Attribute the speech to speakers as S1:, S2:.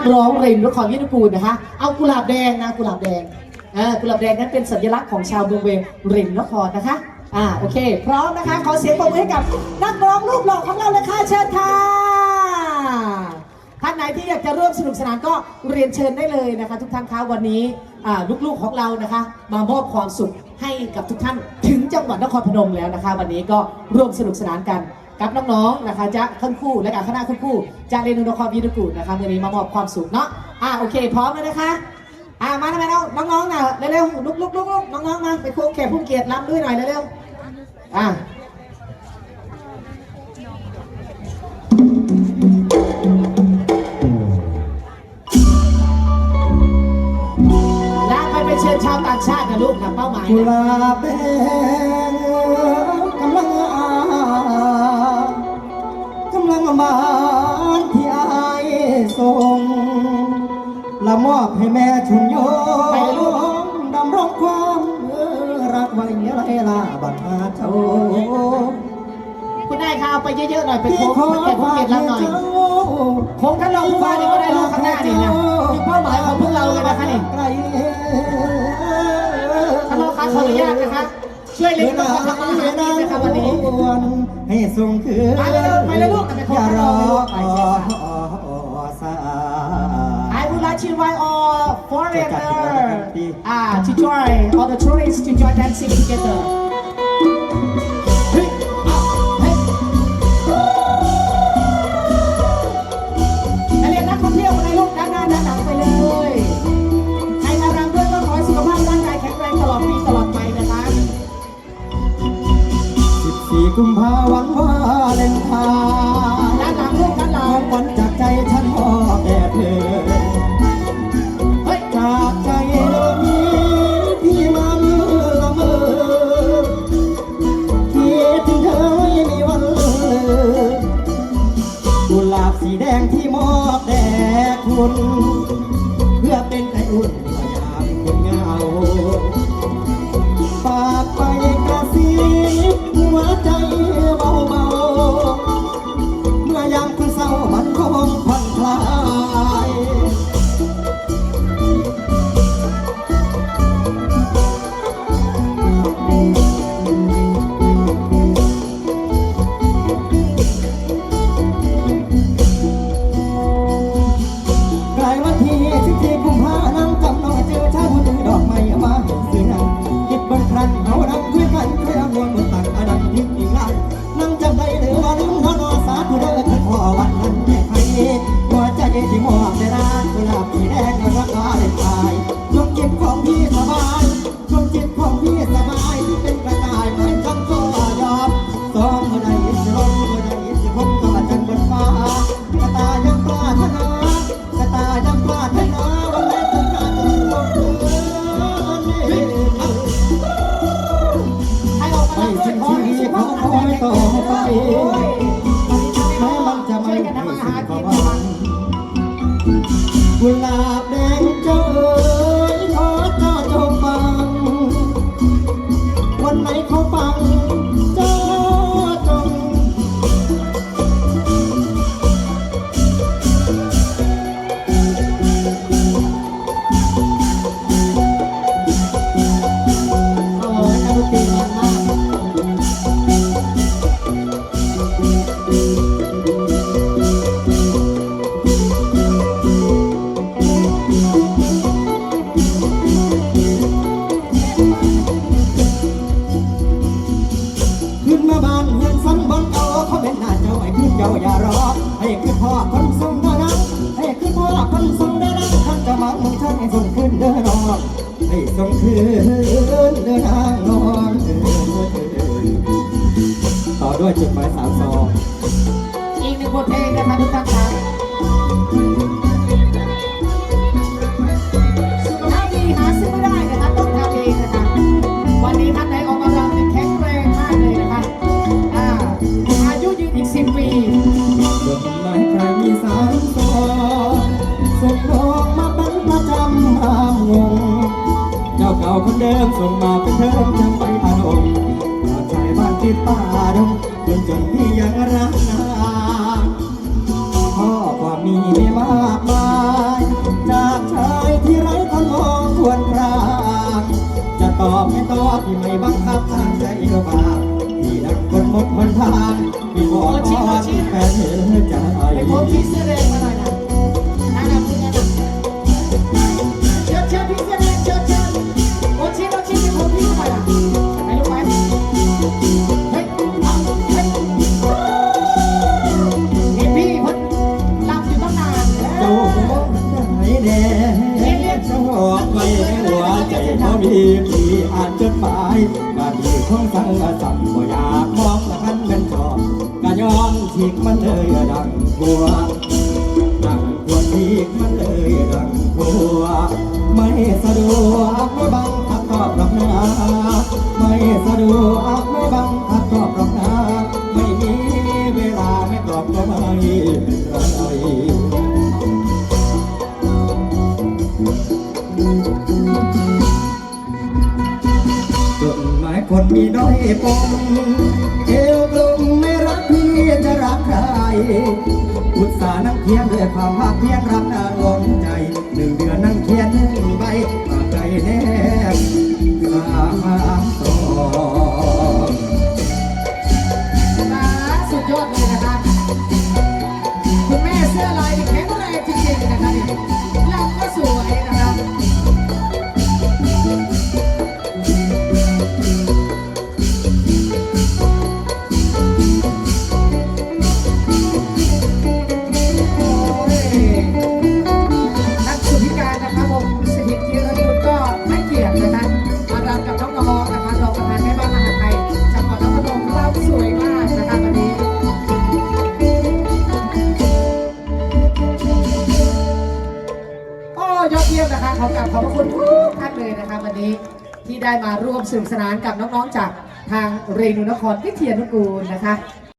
S1: ักร้องเรนนครวิทยกูลนะคะเอากุหลาบแดงนะกุหลาบแดงอ่ากุหลาบแดงนั้นเป็นสัญลักษณ์ของชาวเมืองเวเรนนครนะคะอ่าโอเค พร้อมนะคะ ขอเสียงปรบมือให้กับนักร้องรูปหล่อของเราเลยค่ะเชิญค่ะท่านไหนที่อยากจะร่วมสนุกสนานก็เรียนเชิญได้เลยนะคะ ทุกท่านคะวันนี้อ่าลูกๆของเรานะคะ มามอบความสุขให้กับทุกท่านถึงจังหวัดนครพนมแล้วนะคะ วันนี้ก็ร่วมสนุกสนานกัน กับน้องๆนะคะจะขึ้นคู่และกับคณะขึ้นคู่จะเรนูนครวิทยกูนะคะวันนี้มามอบความสุขเนาะอ่าโอเค พร้อมแล้วนะคะอ่ามาทำไมน้องน้องๆนะเร็วๆลุกๆลุกๆน้องๆมาไปโควงแขกผู้เกียรติรำด้วยหน่อยเร็วๆอ่าและไปไปเชิญชาวต่างชาตินะลูกนะเป้าหมาย
S2: กุ
S1: นะ
S2: หลาบแด ละมอบให้แม่ชุนโยงดำรงความรักไว้ไรลาบัดมาเจ้า
S1: คุณนายคะเอาไปเยอะๆหน่อยไป
S2: พี่
S1: โค้ง
S2: ขอ
S1: ไปแขกผู้
S2: ฝาก
S1: เกียรติรำหน่อยโค้งท่านรองผู้ว่านี่ก็ได้ลูกข้างหน้านี่นะคือเป้าหมายของพวกเราเลยนะคะนี่
S2: ไกล
S1: ท่านรองคะขออนุญาตนะคะช่วยเล็กน้องทำอาหารกินนะคะวันนี้
S2: ให้ส่งคืน
S1: ไปเร็วๆไปเลยลูกไปขอ
S2: อย่ารอ
S1: much invite all foreigner ah to join all the tourists to join dancing together เฮ้ยเอา คุ ให้ออ
S2: กมาให้แล้วด้วสิ่ยงขอให้ที่
S1: สุข
S2: เขา
S1: ภาพ
S2: คอกา
S1: ย
S2: ต่อไป
S1: รักนา
S2: น
S1: พ่อก็มีไม่มาก
S2: มาย จากชายที่ไร้ทนองคว
S1: รพรางจะตอบ
S2: ไม่ตอบที่ไม่บังคับทางใจก็
S1: บาง มายการ
S2: ที่ของสังสัมบ่อยากมองละคันเป็นชอบกะย้อนฉีกมันเลยดังบัวดังตัวที่มันเลยดังหัวไม่สะดวกไม่บังคับตอบรับนาไม่สะดวกไม่บังคับตอบรับนาไม่มีเวลาไม่ตอบก็ไม่เป็นไร มีด้อยปมเอวกลมไม่รักพี่จะรักใครอุตส่าห์นั่งเขียงด้วยความภาคเพียรรักนานล้นใจ นี้
S1: ที่ได้มาร่วมสนุกสนานกับน้องๆจากทางเรนูนครวิทยนุกูลนะคะ